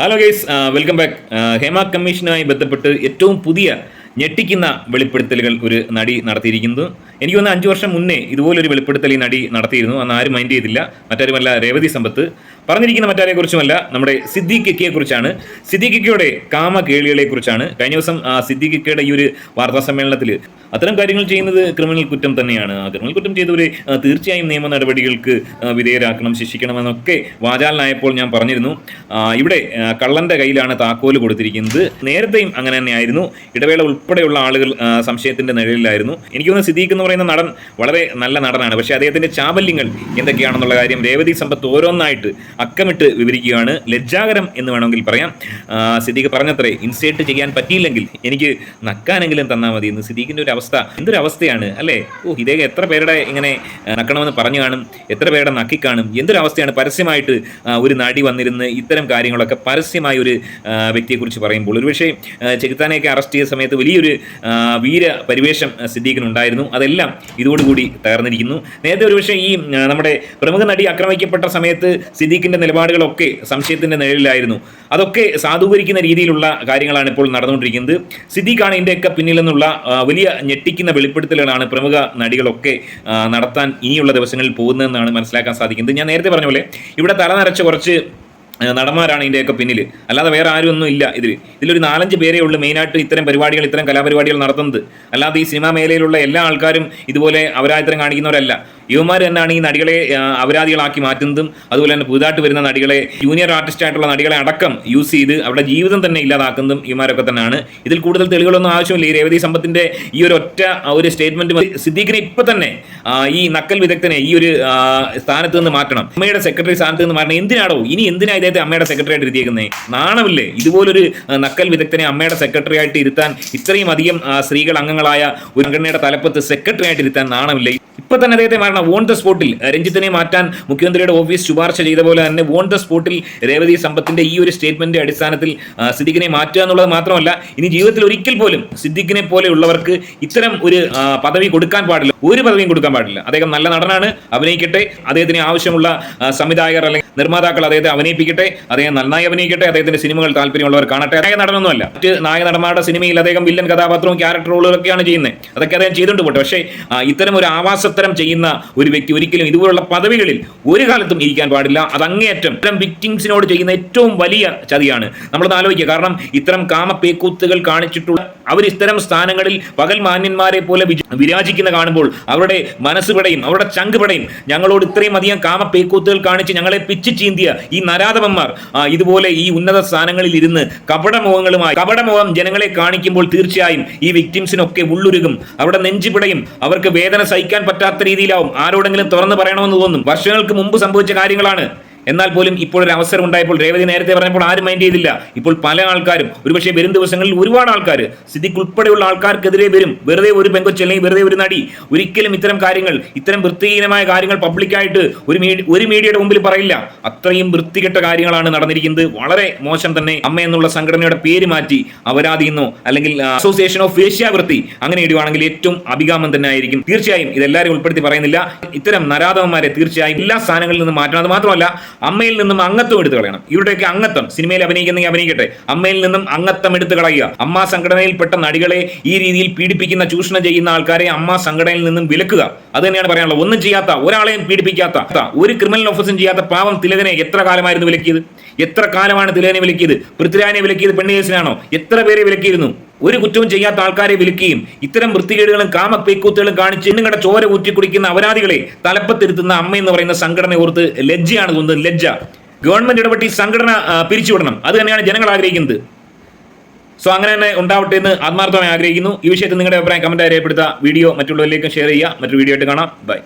Hello guys welcome back Hema കമ്മീഷനുമായി ബന്ധപ്പെട്ട് ഏറ്റവും പുതിയ ഞെട്ടിക്കുന്ന വെളിപ്പെടുത്തലുകൾ ഒരു നടി നടത്തിയിരിക്കുന്നത് എനിക്ക് വന്ന അഞ്ചു വർഷം മുന്നേ ഇതുപോലൊരു വെളിപ്പെടുത്തൽ ഈ നടി നടത്തിയിരുന്നു. അന്ന് ആരും മൈൻഡ് ചെയ്തില്ല. മറ്റാരുമല്ല രേവതി സമ്പത്ത്. പറഞ്ഞിരിക്കുന്ന മറ്റാരെ കുറിച്ചുമല്ല നമ്മുടെ സിദ്ദീഖിക്കയെ കുറിച്ചാണ് സിദ്ദീഖിക്കയുടെ കാമ കേളികളെ കുറിച്ചാണ് കഴിഞ്ഞ ദിവസം സിദ്ദീഖിക്കയുടെ ഈ ഒരു വാർത്താ സമ്മേളനത്തിൽ അത്തരം കാര്യങ്ങൾ ചെയ്യുന്നത് ക്രിമിനൽ കുറ്റം തന്നെയാണ്. ക്രിമിനൽ കുറ്റം ചെയ്തവരെ തീർച്ചയായും നിയമ നടപടികൾക്ക് വിധേയരാക്കണം ശിക്ഷിക്കണമെന്നൊക്കെ വാചാലനായപ്പോൾ ഞാൻ പറഞ്ഞിരുന്നു. ഇവിടെ കള്ളന്റെ കയ്യിലാണ് താക്കോൽ കൊടുത്തിരിക്കുന്നത്. നേരത്തെയും അങ്ങനെ തന്നെയായിരുന്നു. ഇടവേള ഉൾപ്പെടെയുള്ള ആളുകൾ സംശയത്തിന്റെ നിഴലിലായിരുന്നു. എനിക്ക് തോന്നുന്നു സിദ്ദീഖ് എന്ന് പറയുന്ന നടൻ വളരെ നല്ല നടനാണ്. പക്ഷേ അദ്ദേഹത്തിന്റെ ചാബല്യങ്ങൾ എന്തൊക്കെയാണെന്നുള്ള കാര്യം രേവതി സമ്പത്ത് ഓരോന്നായിട്ട് അക്കമിട്ട് വിവരിക്കുകയാണ്. ലജ്ജാകരം എന്ന് വേണമെങ്കിൽ പറയാം. സിദ്ദീഖ് പറഞ്ഞത്രേ ഇൻസേർട്ട് ചെയ്യാൻ പറ്റിയില്ലെങ്കിൽ എനിക്ക് നക്കാനെങ്കിലും തന്നാൽ മതി എന്ന് സിദ്ദീഖിന്റെ ഒരു അവസ്ഥ. എന്തൊരു അവസ്ഥയാണ് അല്ലേ? ഓ ഇദ്ദേഹം എത്ര പേരുടെ ഇങ്ങനെ നക്കണമെന്ന് പറഞ്ഞു കാണും എത്ര പേരുടെ നക്കിക്കാണും എന്തൊരു അവസ്ഥയാണ് പരസ്യമായിട്ട് ഒരു നടി വന്നിരുന്ന് ഇത്തരം കാര്യങ്ങളൊക്കെ പരസ്യമായ ഒരു വ്യക്തിയെക്കുറിച്ച് പറയുമ്പോൾ. ഒരുപക്ഷെ ചെകുത്താനെയൊക്കെ അറസ്റ്റ് ചെയ്ത സമയത്ത് വലിയൊരു വീര പരിവേഷം സിദ്ദീഖിനുണ്ടായിരുന്നു. അതെല്ലാം ഇതോടുകൂടി തകർന്നിരിക്കുന്നു. നേരത്തെ ഒരുപക്ഷെ ഈ നമ്മുടെ പ്രമുഖ നടി ആക്രമിക്കപ്പെട്ട സമയത്ത് സിദ്ദീഖിന്റെ നിലപാടുകളൊക്കെ സംശയത്തിന്റെ നിഴലിലായിരുന്നു. അതൊക്കെ സാധൂകരിക്കുന്ന രീതിയിലുള്ള കാര്യങ്ങളാണ് ഇപ്പോൾ നടന്നുകൊണ്ടിരിക്കുന്നത്. സിദ്ദീഖാണ് ഇതിന്റെയൊക്കെ പിന്നിൽ നിന്നുള്ള വലിയ ഞെട്ടിക്കുന്ന വെളിപ്പെടുത്തലുകളാണ് പ്രമുഖ നടികളൊക്കെ നടത്താൻ ഇനിയുള്ള ദിവസങ്ങളിൽ പോകുന്നതെന്നാണ് മനസ്സിലാക്കാൻ സാധിക്കുന്നത്. ഞാൻ നേരത്തെ പറഞ്ഞ പോലെ ഇവിടെ തല നിറച്ച് കുറച്ച് നടന്മാരാണ് ഇതിന്റെയൊക്കെ പിന്നിൽ അല്ലാതെ വേറെ ആരും ഒന്നും ഇല്ല ഇതിൽ ഇതിലൊരു നാലഞ്ച് പേരേ ഉള്ളൂ മെയിനായിട്ട് ഇത്തരം പരിപാടികൾ ഇത്തരം കലാപരിപാടികൾ നടത്തുന്നത്. അല്ലാതെ ഈ സിനിമാ മേഖലയിലുള്ള എല്ലാ ആൾക്കാരും ഇതുപോലെ അവരായത്തരം കാണിക്കുന്നവരല്ല. യുവമാർ തന്നെയാണ് ഈ നടികളെ അപരാധികളാക്കി മാറ്റുന്നതും അതുപോലെ തന്നെ പുതുതായിട്ട് വരുന്ന നടികളെ ജൂനിയർ ആർട്ടിസ്റ്റ് ആയിട്ടുള്ള നടികളെ അടക്കം യൂസ് ചെയ്ത് അവരുടെ ജീവിതം തന്നെ ഇല്ലാതാക്കുന്നതും ഇവന്മാരൊക്കെ തന്നെയാണ്. ഇതിൽ കൂടുതൽ തെളിവുകളൊന്നും ആവശ്യമില്ല. ഈ രേവതി സമ്പത്തിന്റെ ഈ ഒരു ഒറ്റ ഒരു സ്റ്റേറ്റ്മെന്റ് സിദ്ദീഖിനെ ഇപ്പൊ തന്നെ ഈ നക്കൽ വിദഗ്ധനെ ഈ ഒരു സ്ഥാനത്ത് നിന്ന് മാറ്റണം. അമ്മയുടെ സെക്രട്ടറി സ്ഥാനത്ത് നിന്ന് മാറ്റണം. എന്തിനാണോ ഇനി എന്തിനാ ഇദ്ദേഹത്തെ അമ്മയുടെ സെക്രട്ടറി ആയിട്ട് ഇരുത്തിയേക്കുന്നത് നാണമില്ലേ? ഇതുപോലൊരു നക്കൽ വിദഗ്ധനെ അമ്മയുടെ സെക്രട്ടറി ആയിട്ട് ഇരുത്താൻ ഇത്രയും അധികം സ്ത്രീകൾ അംഗങ്ങളായ ഒരു സംഘടനയുടെ തലപ്പത്ത് സെക്രട്ടറി ആയിട്ട് ഇരുത്താൻ നാണമില്ലേ? ഇപ്പൊ തന്നെ അദ്ദേഹത്തെ മാറണം. ഓൺ ദ സ്പോട്ടിൽ രഞ്ജിത്തിനെ മാറ്റാൻ മുഖ്യമന്ത്രിയുടെ ഓഫീസ് ശുപാർശ ചെയ്ത പോലെ തന്നെ ഓൺ ദ സ്പോട്ടിൽ രേവതി സമ്പത്തിന്റെ ഈ ഒരു സ്റ്റേറ്റ്മെന്റ് അടിസ്ഥാനത്തിൽ സിദ്ദിഖിനെ മാറ്റുക എന്നുള്ളത് മാത്രമല്ല ഇനി ജീവിതത്തിൽ ഒരിക്കൽ പോലും സിദ്ദിഖിനെ പോലെയുള്ളവർക്ക് ഇത്തരം ഒരു പദവി കൊടുക്കാൻ പാടില്ല. ഒരു പദവിയും കൊടുക്കാൻ പാടില്ല. അദ്ദേഹം നല്ല നടനാണ് അഭിനയിക്കട്ടെ അദ്ദേഹത്തിന് ആവശ്യമുള്ള സംവിധായകർ അല്ലെങ്കിൽ നിർമ്മാതാക്കൾ അദ്ദേഹത്തെ അഭിനയിപ്പിക്കട്ടെ അദ്ദേഹം നന്നായി അഭിനയിക്കട്ടെ അദ്ദേഹത്തിന്റെ സിനിമകൾ താല്പര്യമുള്ളവർ കാണട്ടെ. അദ്ദേഹം നടനൊന്നുമല്ല. മറ്റ് നായക നടന്മാരുടെ സിനിമയിൽ അദ്ദേഹം വില്ലൻ കഥാപാത്രവും ക്യാരക്ടർ റോളുകളൊക്കെയാണ് ചെയ്യുന്നത്. അതൊക്കെ അദ്ദേഹം ചെയ്തുകൊണ്ട് പോട്ടെ. പക്ഷേ ഇത്തരം ഒരു ആവാസത്തരം ചെയ്യുന്ന ഒരു വ്യക്തി ഒരിക്കലും ഇതുപോലുള്ള പദവികളിൽ ഒരു കാലത്തും ഇരിക്കാൻ പാടില്ല. അത് അങ്ങേയറ്റം ഇത്തരം വിക്ടിംസിനോട് ചെയ്യുന്ന ഏറ്റവും വലിയ ചതിയാണ്. നമ്മളൊന്ന് ആലോചിക്കുക. കാരണം ഇത്തരം കാമപ്പേക്കൂത്തുകൾ കാണിച്ചിട്ടുള്ള അവർ ഇത്തരം സ്ഥാനങ്ങളിൽ പകൽ മാന്യന്മാരെ പോലെ വിരാജിക്കുന്ന കാണുമ്പോൾ അവരുടെ മനസ്സ് പിടയും അവരുടെ ചങ്ക് പിടയും. ഞങ്ങളോട് ഇത്രയും അധികം കാമ പേക്കൂത്തുകൾ കാണിച്ച് ഞങ്ങളെ പിച്ച് ചീന്തിയ ഈ നരാധവന്മാർ. ഇതുപോലെ ഈ ഉന്നത സ്ഥാനങ്ങളിൽ ഇരുന്ന് കപടമുഖങ്ങളുമായി കപടമുഖം ജനങ്ങളെ കാണിക്കുമ്പോൾ തീർച്ചയായും ഈ വിക്ടിംസിനൊക്കെ ഉള്ളുരുകും. അവരുടെ നെഞ്ചു പിടയും. അവർക്ക് വേദന സഹിക്കാൻ പറ്റാത്ത രീതിയിലാവും. ആരോടെങ്കിലും തുറന്നു പറയണമെന്ന് തോന്നും. വർഷങ്ങൾക്ക് മുമ്പ് സംഭവിച്ച കാര്യങ്ങളാണ്. എന്നാൽ പോലും ഇപ്പോൾ ഒരു അവസരം ഉണ്ടായപ്പോൾ രേവതി നേരത്തെ പറഞ്ഞപ്പോൾ ആരും മൈൻഡ് ചെയ്തില്ല. ഇപ്പോൾ പല ആൾക്കാരും ഒരുപക്ഷെ വരും ദിവസങ്ങളിൽ ഒരുപാട് ആൾക്കാർ സിദ്ദിഖ് ഉൾപ്പെടെയുള്ള ആൾക്കാർക്കെതിരെ വരും. വെറുതെ ഒരു പെങ്കൊച്ച് അല്ലെങ്കിൽ വെറുതെ ഒരു നടി ഒരിക്കലും ഇത്തരം കാര്യങ്ങൾ ഇത്തരം വൃത്തിഹീനമായ കാര്യങ്ങൾ പബ്ലിക്കായിട്ട് ഒരു മീഡിയ ഒരു മീഡിയയുടെ മുമ്പിൽ പറയില്ല. അത്രയും വൃത്തികെട്ട കാര്യങ്ങളാണ് നടന്നിരിക്കുന്നത്. വളരെ മോശം തന്നെ അമ്മ എന്നുള്ള സംഘടനയുടെ പേര് മാറ്റി അവരാധിയെന്നോ അല്ലെങ്കിൽ അസോസിയേഷൻ ഓഫ് ഏഷ്യാവൃത്തി അങ്ങനെ ഇടുവാണെങ്കിൽ ഏറ്റവും അഭികാമം തന്നെ ആയിരിക്കും. തീർച്ചയായും ഇതെല്ലാവരും ഉൾപ്പെടുത്തി പറയുന്നില്ല. ഇത്തരം നരാധവന്മാരെ തീർച്ചയായും എല്ലാ സ്ഥാനങ്ങളിൽ നിന്നും മാറ്റണം. അത് മാത്രമല്ല അമ്മയിൽ നിന്നും അംഗത്വം എടുത്തു കളയണം. ഇവരുടെയൊക്കെ അംഗത്വം സിനിമയിൽ അഭിനയിക്കുന്നെങ്കിൽ അഭിനയിക്കട്ടെ. അമ്മയിൽ നിന്നും അംഗത്വം എടുത്തു കളയുക. അമ്മ സംഘടനയിൽപ്പെട്ട നടികളെ ഈ രീതിയിൽ പീഡിപ്പിക്കുന്ന ചൂഷണം ചെയ്യുന്ന ആൾക്കാരെ അമ്മ സംഘടനയിൽ നിന്നും വിലക്കുക. അത് തന്നെയാണ് പറയാനുള്ളത്. ഒന്നും ചെയ്യാത്ത ഒരാളെയും പീഡിപ്പിക്കാത്ത ഒരു ക്രിമിനൽ ഓഫീസും ചെയ്യാത്ത പാവം തിലകനെ എത്ര കാലമായിരുന്നു വിലക്കിയത്? എത്ര കാലമാണ് തിലകനെ വിലക്കിയത്? പൃഥ്വിരാജിനെ വിലക്കിയത് പെണ്ണുകേസിനാണോ എത്ര പേരെ വിലക്കിയിരുന്നു? ഒരു കുറ്റവും ചെയ്യാത്ത ആൾക്കാരെ വിൽക്കുകയും ഇത്തരം വൃത്തികേടുകളും കാമ പേക്കൂത്തുകളും കാണിച്ച് നിങ്ങളുടെ ചോര ഊറ്റി കുടിക്കുന്ന അപരാധികളെ തലപ്പത്തിരുത്തുന്ന അമ്മ എന്ന് പറയുന്ന സംഘടന ഓർത്ത് ലജ്ജയാണ് തോന്നുന്നത് ലജ്ജ. ഗവൺമെന്റ് ഇടപെട്ട് സംഘടന പിരിച്ചുവിടണം. അത് തന്നെയാണ് ജനങ്ങൾ ആഗ്രഹിക്കുന്നത്. സോ അങ്ങനെ തന്നെ ഉണ്ടാവട്ടെ എന്ന് ആത്മാർത്ഥമായി ആഗ്രഹിക്കുന്നു. ഈ വിഷയത്തിൽ നിങ്ങളുടെ അഭിപ്രായം കമന്റ് രേഖപ്പെടുത്തുക. വീഡിയോ മറ്റുള്ളവരിലേക്കും ഷെയർ ചെയ്യുക. മറ്റൊരു വീഡിയോ ആയിട്ട് കാണാം. ബൈ